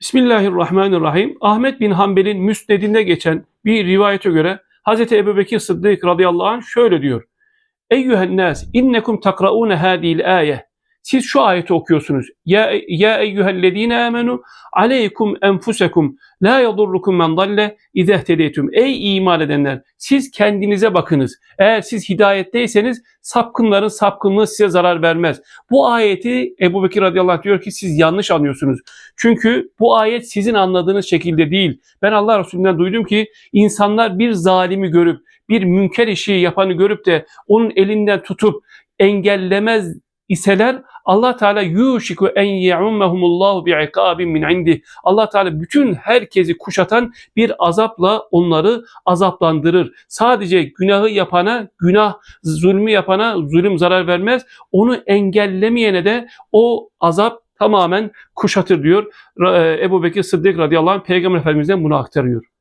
Bismillahirrahmanirrahim. Ahmet bin Hanbel'in müsnedinde geçen bir rivayete göre Hz. Ebu Bekir Sıddık radıyallahu anh şöyle diyor. Eyyühen nas innekum takraune hadil ayet. Siz şu ayeti okuyorsunuz. Ya ya eyyühellezine amenu aleykum enfusekum la yadurrukum men dalle izehtedeytum. Ey iman edenler siz kendinize bakınız. Eğer siz hidayetteyseniz sapkınların sapkınlığı size zarar vermez. Bu ayeti Ebu Bekir radıyallahu anh diyor ki siz yanlış anlıyorsunuz. Çünkü bu ayet sizin anladığınız şekilde değil. Ben Allah Resulü'nden duydum ki insanlar bir zalimi görüp bir münker işi yapanı görüp de onun elinden tutup engellemez iseler Allah Teala yuşiku en yaummehumullahu bi'ikabin min indi. Allah Teala bütün herkesi kuşatan bir azapla onları azaplandırır. Sadece günahı yapana, günah zulmü yapana zulüm zarar vermez. Onu engellemeyene de o azap tamamen kuşatır diyor. Ebu Bekir Sıddık radıyallahu anh Peygamber Efendimiz'den bunu aktarıyor.